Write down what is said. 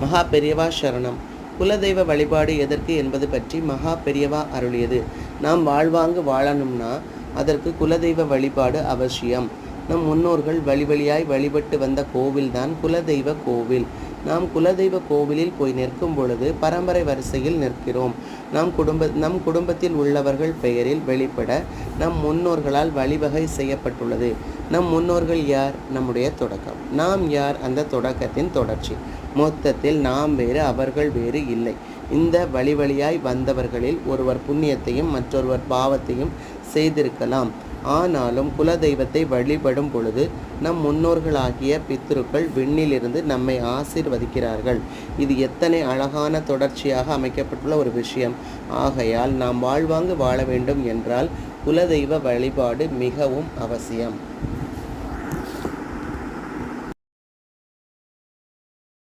மகா பெரியவா சரணம். குலதெய்வ வழிபாடு எதற்கு என்பது பற்றி மகா பெரியவா அருளியது. நாம் வாழ்வாங்கு வாழணும்னா அதற்கு குலதெய்வ வழிபாடு அவசியம். நம் முன்னோர்கள் வழி வழியாய் வழிபட்டு வந்த கோவில்தான் குலதெய்வ கோவில். நாம் குலதெய்வ கோவிலில் போய் நிற்கும் பொழுது பரம்பரை வரிசையில் நிற்கிறோம். நம் குடும்ப நம் குடும்பத்தில் உள்ளவர்கள் பெயரில் வெளிப்பட நம் முன்னோர்களால் வழிவகை செய்யப்பட்டுள்ளது. நம் முன்னோர்கள் யார்? நம்முடைய தொடக்கம். நாம் யார்? அந்த தொடக்கத்தின் தொடர்ச்சி. மொத்தத்தில் நாம் வேறு அவர்கள் வேறு இல்லை. இந்த வழி வழியாய் வந்தவர்களில் ஒருவர் புண்ணியத்தையும் மற்றொருவர் பாவத்தையும் செய்திருக்கலாம். ஆனாலும் குலதெய்வத்தை வழிபடும் பொழுது நம் முன்னோர்களாகிய பித்ருக்கள் விண்ணிலிருந்து நம்மை ஆசீர்வதிக்கிறார்கள். இது எத்தனை அழகான தொடர்ச்சியாக அமைக்கப்பட்டுள்ள ஒரு விஷயம். ஆகையால் நாம் வாழ்வாங்கு வாழ வேண்டும் என்றால் குலதெய்வ வழிபாடு மிகவும் அவசியம்.